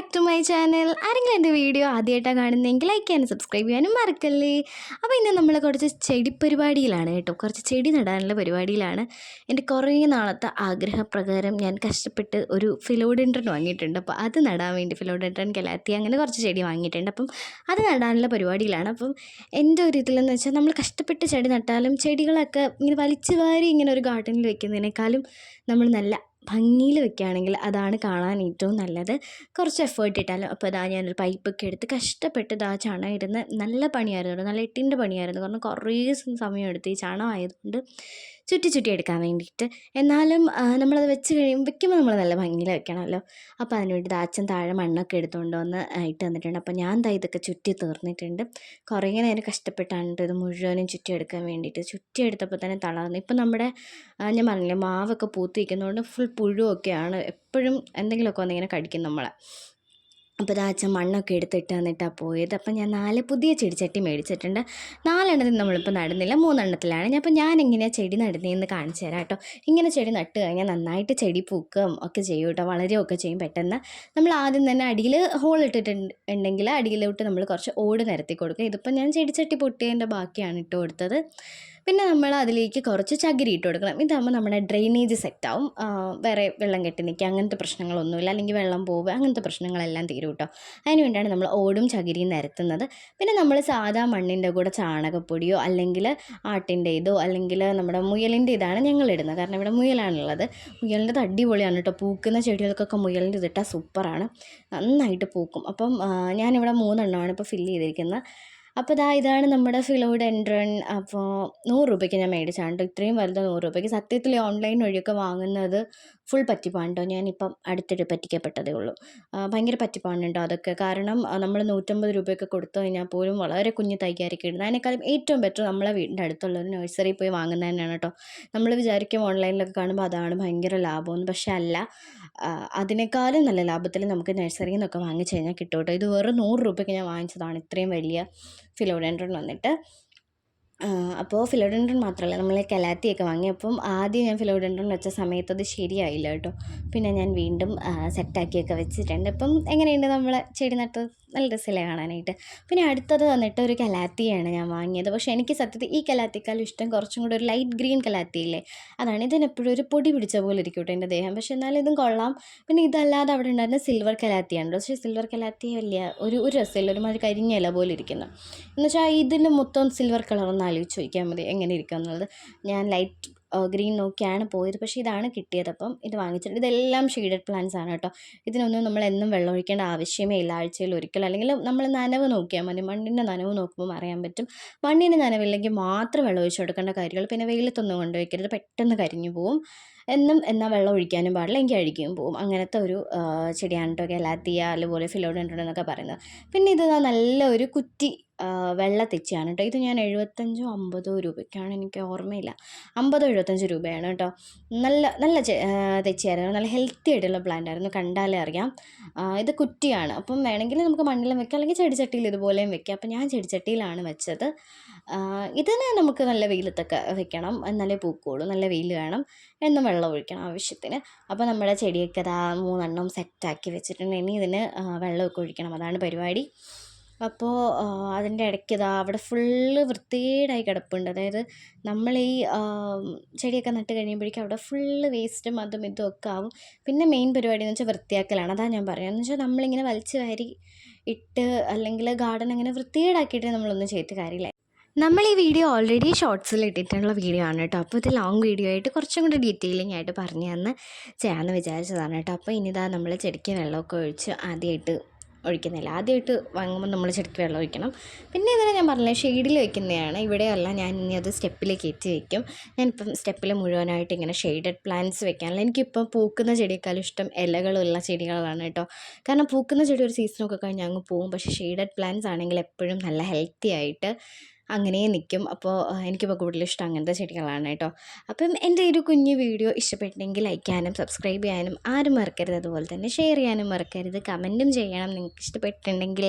My channel ആരെങ്കിലും എന്റെ video ആദ്യമായിട്ടാണ് കാണുന്നതെങ്കിൽ ലൈക്ക് ചെയ്യാനും സബ്സ്ക്രൈബ് ചെയ്യാനും മറക്കല്ലേ. അപ്പോൾ ഇന്ന് നമ്മൾ കുറച്ച് ചെടി പരിപാടിയിലാണ് കേട്ടോ. കുറച്ച് ചെടി നടാനുള്ള പരിപാടിയിലാണ്. എന്റെ കുറേ നാളത്തെ ആഗ്രഹപ്രകാരം ഞാൻ കഷ്ടപ്പെട്ട് ഒരു ഫിലോഡെൻഡ്രൻ വാങ്ങിയിട്ടുണ്ട്. അപ്പോൾ അത് നടാൻ വേണ്ടി ഫിലോഡെൻഡ്രൻ കലാത്തി അങ്ങനെ കുറച്ച് ചെടി വാങ്ങിയിട്ടുണ്ട്. അപ്പം അത് നടാനുള്ള പരിപാടിയിലാണ്. അപ്പം എന്റെ ഒരു ഇതിലെന്ന് വെച്ചാൽ നമ്മൾ കഷ്ടപ്പെട്ട് ചെടി നട്ടാലും ചെടികളൊക്കെ ഇങ്ങനെ വലിച്ചു വാരി ഇങ്ങനെ ഒരു ഗാർഡനിൽ വെക്കുന്നതിനേക്കാളും നമ്മൾ നല്ല ഭംഗിയിൽ വെക്കുകയാണെങ്കിൽ അതാണ് കാണാൻ ഏറ്റവും നല്ലത്. കുറച്ച് എഫേർട്ട് ഇട്ടാലും അപ്പോൾ ഇതാ ഞാനൊരു പൈപ്പൊക്കെ എടുത്ത് കഷ്ടപ്പെട്ട് ഇതാ ചണം ഇരുന്ന് നല്ല പണിയായിരുന്നു. നല്ല എട്ടിന്റെ പണിയായിരുന്നു. കാരണം കുറേ സമയം എടുത്ത് ഈ ചണം ആയതുകൊണ്ട്. ചുറ്റി ചുറ്റി എടുക്കാൻ വേണ്ടിയിട്ട്. എന്നാലും നമ്മളത് വെച്ച് കഴിയുമ്പോൾ വെക്കുമ്പോൾ നമ്മൾ നല്ല ഭംഗിയിൽ വെക്കണമല്ലോ. അപ്പോൾ അതിന് വേണ്ടി ദാച്ചൻ താഴെ മണ്ണൊക്കെ എടുത്തുകൊണ്ട് വന്ന് ഇട്ട് തന്നിട്ടുണ്ട്. അപ്പോൾ ഞാൻ ദാ ഇതൊക്കെ ചുറ്റി തീർന്നിട്ടുണ്ട്. കുറേ നേരം കഷ്ടപ്പെട്ടാണ് ഇത് മുഴുവനും ചുറ്റി എടുക്കാൻ വേണ്ടിയിട്ട്. ചുറ്റി എടുത്തപ്പോൾ തന്നെ തളർന്നു. ഇപ്പം നമ്മുടെ ഞാൻ പറഞ്ഞില്ലേ മാവൊക്കെ പൂത്തിരിക്കുന്നതുകൊണ്ട് ഫുൾ പുഴുവൊക്കെയാണ് എപ്പോഴും എന്തെങ്കിലുമൊക്കെ വന്നിങ്ങനെ കടിക്കും നമ്മളെ. അപ്പോൾ അച്ഛൻ മണ്ണൊക്കെ എടുത്തിട്ട് വന്നിട്ടാണ് പോയത്. അപ്പം ഞാൻ നാല് പുതിയ ചെടിച്ചട്ടി മേടിച്ചിട്ടുണ്ട്. നാലെണ്ണത്തിൽ നമ്മളിപ്പോൾ നടുന്നില്ല മൂന്നെണ്ണത്തിലാണ്. ഞാൻ അപ്പോൾ ഞാൻ എങ്ങനെയാണ് ചെടി നടുന്നതെന്ന് കാണിച്ചു തരാം കേട്ടോ. ഇങ്ങനെ ചെടി നട്ട് കഴിഞ്ഞാൽ നന്നായിട്ട് ചെടി പൂക്കുകയും ഒക്കെ ചെയ്യും കേട്ടോ വളരുകയൊക്കെ ചെയ്യും പെട്ടെന്ന്. നമ്മൾ ആദ്യം തന്നെ അടിയിൽ ഹോൾ ഇട്ടിട്ടുണ്ട് ഉണ്ടെങ്കിൽ അടിയിലോട്ട് നമ്മൾ കുറച്ച് ഓട് നിരത്തി കൊടുക്കുക. ഇതിപ്പോൾ ഞാൻ ചെടിച്ചട്ടി പൊട്ടിയതിന്റെ ബാക്കിയാണ് ഇട്ട് കൊടുത്തത്. പിന്നെ നമ്മൾ അതിലേക്ക് കുറച്ച് ചകിരി ഇട്ട് കൊടുക്കണം. ഇതാകുമ്പോൾ നമ്മുടെ ഡ്രെയിനേജ് സെറ്റാവും വേറെ വെള്ളം കെട്ടി നിൽക്കുക അങ്ങനത്തെ പ്രശ്നങ്ങളൊന്നുമില്ല. അല്ലെങ്കിൽ വെള്ളം പോവുക. അങ്ങനത്തെ പ്രശ്നങ്ങളെല്ലാം തീരും കേട്ടോ. അതിന് വേണ്ടിയാണ് നമ്മൾ ഓടും ചകിരിയും നിരത്തുന്നത്. പിന്നെ നമ്മൾ സാധാ മണ്ണിന്റെ കൂടെ ചാണകപ്പൊടിയോ അല്ലെങ്കിൽ ആട്ടിന്റെ ഇതോ അല്ലെങ്കിൽ നമ്മുടെ മുയലിന്റെ ഇതാണ് ഞങ്ങൾ ഇടുന്നത്. കാരണം ഇവിടെ മുയലാണുള്ളത്. മുയലിന്റെ അടിപൊളിയാണ് കേട്ടോ. പൂക്കുന്ന ചെടികൾക്കൊക്കെ മുയലിന്റെ ഇതിട്ടാൽ സൂപ്പറാണ്. നന്നായിട്ട് പൂക്കും. അപ്പം ഞാനിവിടെ മൂന്നെണ്ണമാണ് ഇപ്പോൾ ഫില്ല് ചെയ്തിരിക്കുന്നത്. അപ്പോൾ ഇതാ ഇതാണ് നമ്മുടെ ഫിലോഡെൻഡ്രൺ അപ്പോൾ നൂറ് രൂപയ്ക്ക് ഞാൻ മേടിച്ചാണ് കേട്ടോ ഇത്രയും വലുത് നൂറ് രൂപയ്ക്ക്. സത്യത്തിൽ ഓൺലൈൻ വഴിയൊക്കെ വാങ്ങുന്നത് ഫുൾ പറ്റിപ്പാണ് കേട്ടോ ഞാനിപ്പം അടുത്തിടെ പറ്റിക്കപ്പെട്ടതേ ഉള്ളൂ. ഭയങ്കര പറ്റിപ്പാണ് കേട്ടോ അതൊക്കെ. കാരണം നമ്മൾ നൂറ്റമ്പത് രൂപയൊക്കെ കൊടുത്തു കഴിഞ്ഞാൽ പോലും വളരെ കുഞ്ഞു തൈക്കാരൊക്കെ ഇടുന്നത് അതിനേക്കാളും ഏറ്റവും ബെറ്റർ നമ്മളെ വീടിന്റെ അടുത്തുള്ള ഒരു നഴ്സറിയിൽ പോയി വാങ്ങുന്നത് തന്നെയാണ് കേട്ടോ നമ്മൾ വിചാരിക്കും ഓൺലൈനിലൊക്കെ കാണുമ്പോൾ അതാണ് ഭയങ്കര ലാഭമെന്ന് പക്ഷേ അല്ല അതിനേക്കാളും നല്ല ലാഭത്തിൽ നമുക്ക് നഴ്സറിയിൽ നിന്നൊക്കെ വാങ്ങിച്ച് കഴിഞ്ഞാൽ കിട്ടും കേട്ടോ. ഇത് വെറും നൂറ് രൂപയ്ക്ക് ഞാൻ വാങ്ങിച്ചതാണ്. ഇത്രയും വലിയ ഫിലോഡൻഡ്രൻ വന്നിട്ട്. അപ്പോൾ ഫിലോഡൻഡ്രൻ മാത്രമല്ല നമ്മൾ കലാത്തിയൊക്കെ വാങ്ങി. അപ്പം ആദ്യം ഞാൻ ഫിലോഡൻഡ്രൻ വെച്ച സമയത്ത് അത് ശരിയായില്ല കേട്ടോ. പിന്നെ ഞാൻ വീണ്ടും സെറ്റാക്കിയൊക്കെ വെച്ചിട്ടുണ്ട്. ഇപ്പം എങ്ങനെയുണ്ട് നമ്മൾ ചെടി നട്ടത് നല്ല രസമില്ല കാണാനായിട്ട്. പിന്നെ അടുത്തത് വന്നിട്ട് ഒരു കലാത്തിയാണ് ഞാൻ വാങ്ങിയത്. പക്ഷേ എനിക്ക് സത്യത്തിൽ ഈ കലാത്തിക്കാളും ഇഷ്ടം കുറച്ചും കൂടെ ഒരു ലൈറ്റ് ഗ്രീൻ കലാത്തിയില്ലേ? അതാണ്. ഇതിനെപ്പോഴും ഒരു പൊടി പിടിച്ച പോലെ ഇരിക്കും കേട്ടോ എന്റെ ദേഹം. പക്ഷേ എന്നാലും ഇതും കൊള്ളാം. പിന്നെ ഇതല്ലാതെ അവിടെ ഉണ്ടായിരുന്ന സിൽവർ കലാത്തിയാണ്. പക്ഷേ സിൽവർ കലാത്തി വലിയ ഒരു ഒരു രസമില്ല. ഒരുമാതിരി കരിഞ്ഞ ഇല പോലെ ഇരിക്കുന്നു. എന്നുവെച്ചാൽ ഇതിന്റെ മൊത്തം സിൽവർ കളർ ഒന്ന് ആലോചിച്ച് ചോദിക്കാൻ മതി എങ്ങനെ ഇരിക്കുക എന്നുള്ളത്. ഞാൻ ലൈറ്റ് ഗ്രീൻ നോക്കിയാണ് പോയത്. പക്ഷേ ഇതാണ് കിട്ടിയത്. അപ്പം ഇത് വാങ്ങിച്ചിട്ട് ഇതെല്ലാം ഷെയ്ഡഡ് പ്ലാന്റ്സ് ആണ് കേട്ടോ. ഇതിനൊന്നും നമ്മൾ എന്നും വെള്ളം ഒഴിക്കേണ്ട ആവശ്യമേ ഇല്ല. ആഴ്ചയിൽ ഒരിക്കൽ അല്ലെങ്കിൽ നമ്മൾ നനവ് നോക്കിയാൽ മതി. മണ്ണിന്റെ നനവ് നോക്കുമ്പോൾ അറിയാൻ പറ്റും. മണ്ണിന്റെ നനവില്ലെങ്കിൽ മാത്രം വെള്ളം ഒഴിച്ച് കൊടുക്കേണ്ട കാര്യങ്ങൾ. പിന്നെ വെയിലത്തൊന്നും കൊണ്ടുവയ്ക്കരുത് പെട്ടെന്ന് കരിഞ്ഞു പോവും. എന്നും എന്നാൽ വെള്ളം ഒഴിക്കാനും പാടില്ല എങ്കിൽ അഴിക്കുകയും പോവും. അങ്ങനത്തെ ഒരു ചെടിയാണ് കേട്ടോ ഗലാത്തിയ അതുപോലെ ഫിലോഡൻഡ്രൻ എന്നൊക്കെ പറയുന്നത്. പിന്നെ ഇത് നല്ല ഒരു കുറ്റി വെള്ള തെച്ചിയാണ് കേട്ടോ. ഇത് ഞാൻ എഴുപത്തഞ്ചോ അമ്പതോ രൂപയ്ക്കാണ് എനിക്ക് ഓർമ്മയില്ല. അമ്പതോ എഴുപത്തഞ്ച് രൂപയാണ് കേട്ടോ. നല്ല നല്ല തെച്ചിയായിരുന്നു. നല്ല ഹെൽത്തി ആയിട്ടുള്ള പ്ലാന്റ് ആയിരുന്നു. കണ്ടാലേ അറിയാം. ഇത് കുറ്റിയാണ്. അപ്പം വേണമെങ്കിൽ നമുക്ക് മണ്ണിലും വെക്കാം. അല്ലെങ്കിൽ ചെടിച്ചട്ടിയിൽ ഇതുപോലെയും വെക്കാം. അപ്പം ഞാൻ ചെടിച്ചട്ടിയിലാണ് വെച്ചത്. ഇതിന് നമുക്ക് നല്ല വെയിലത്തൊക്കെ വെക്കണം. എന്നാലേ പൂക്കുള്ളൂ. നല്ല വെയിൽ വേണം. എന്നും വെള്ളം ഒഴിക്കണം ആവശ്യത്തിന്. അപ്പോൾ നമ്മുടെ ചെടിയൊക്കെ അതാ മൂന്നെണ്ണം സെറ്റാക്കി വെച്ചിട്ടുണ്ട്. ഇനി ഇതിന് വെള്ളമൊക്കെ ഒഴിക്കണം. അതാണ് പരിപാടി. അപ്പോൾ അതിന്റെ ഇടയ്ക്ക് ഇതാ അവിടെ ഫുള്ള് വൃത്തികേടായി കിടപ്പുണ്ട്. അതായത് നമ്മൾ ഈ ചെടിയൊക്കെ നട്ട് കഴിയുമ്പോഴേക്കും അവിടെ ഫുള്ള് വേസ്റ്റും അതും ഇതും ഒക്കെ ആവും. പിന്നെ മെയിൻ പരിപാടി എന്ന് വെച്ചാൽ വൃത്തിയാക്കലാണ്. അതാണ് ഞാൻ പറയുന്നത്. എന്ന് വെച്ചാൽ നമ്മളിങ്ങനെ വലിച്ചു വാരി ഇട്ട് അല്ലെങ്കിൽ ഗാർഡൻ അങ്ങനെ വൃത്തികേടാക്കിയിട്ട് നമ്മളൊന്നും ചെയ്തിട്ട് കാര്യമില്ല. നമ്മൾ ഈ വീഡിയോ ഓൾറെഡി ഷോർട്സിൽ ഇട്ടിട്ടുള്ള വീഡിയോ ആണ് കേട്ടോ അപ്പോൾ ഇത് ലോങ് വീഡിയോ ആയിട്ട് കുറച്ചും കൂടി ഡീറ്റെയിലിംഗ് ആയിട്ട് പറഞ്ഞു തന്ന് ചെയ്യാമെന്ന് വിചാരിച്ചതാണ് കേട്ടോ അപ്പോൾ ഇനിതാ നമ്മൾ ചെടിക്ക് വെള്ളമൊക്കെ ഒഴിച്ച് ആദ്യമായിട്ട് ഒഴിക്കുന്നില്ല. ആദ്യമായിട്ട് വാങ്ങുമ്പോൾ നമ്മൾ ചെടിക്ക് വെള്ളം ഒഴിക്കണം. പിന്നെ ഇതിനെ ഞാൻ പറഞ്ഞില്ല ഷെയ്ഡിൽ വയ്ക്കുന്നതാണ് ഇവിടെയല്ല ഞാൻ ഇനി അത് സ്റ്റെപ്പിൽ കയറ്റി വയ്ക്കും ഞാനിപ്പം സ്റ്റെപ്പിൽ മുഴുവനായിട്ട് ഇങ്ങനെ ഷെയ്ഡഡ് പ്ലാന്റ്സ് വെക്കാനുള്ള എനിക്കിപ്പം പൂക്കുന്ന ചെടിയേക്കാളും ഇഷ്ടം ഇലകളുള്ള ചെടികളാണ് കേട്ടോ കാരണം പൂക്കുന്ന ചെടി ഒരു സീസണൊക്കെ കഴിഞ്ഞ് അങ്ങ് പോകും പക്ഷേ ഷെയ്ഡഡ് പ്ലാന്റ്സ് ആണെങ്കിൽ എപ്പോഴും നല്ല ഹെൽത്തി ആയിട്ട് അങ്ങനെ നിൽക്കും അപ്പോൾ എനിക്കിപ്പോൾ കൂടുതലിഷ്ടം അങ്ങനത്തെ ചെടികളാണ് കേട്ടോ. അപ്പം എന്റെ ഒരു കുഞ്ഞ് വീഡിയോ ഇഷ്ടപ്പെട്ടെങ്കിൽ ലൈക്ക് ചെയ്യാനും സബ്സ്ക്രൈബ് ചെയ്യാനും ആരും മറക്കരുത്. അതുപോലെ തന്നെ ഷെയർ ചെയ്യാനും മറക്കരുത്. കമന്റും ചെയ്യണം. നിങ്ങൾക്ക് ഇഷ്ടപ്പെട്ടിട്ടുണ്ടെങ്കിൽ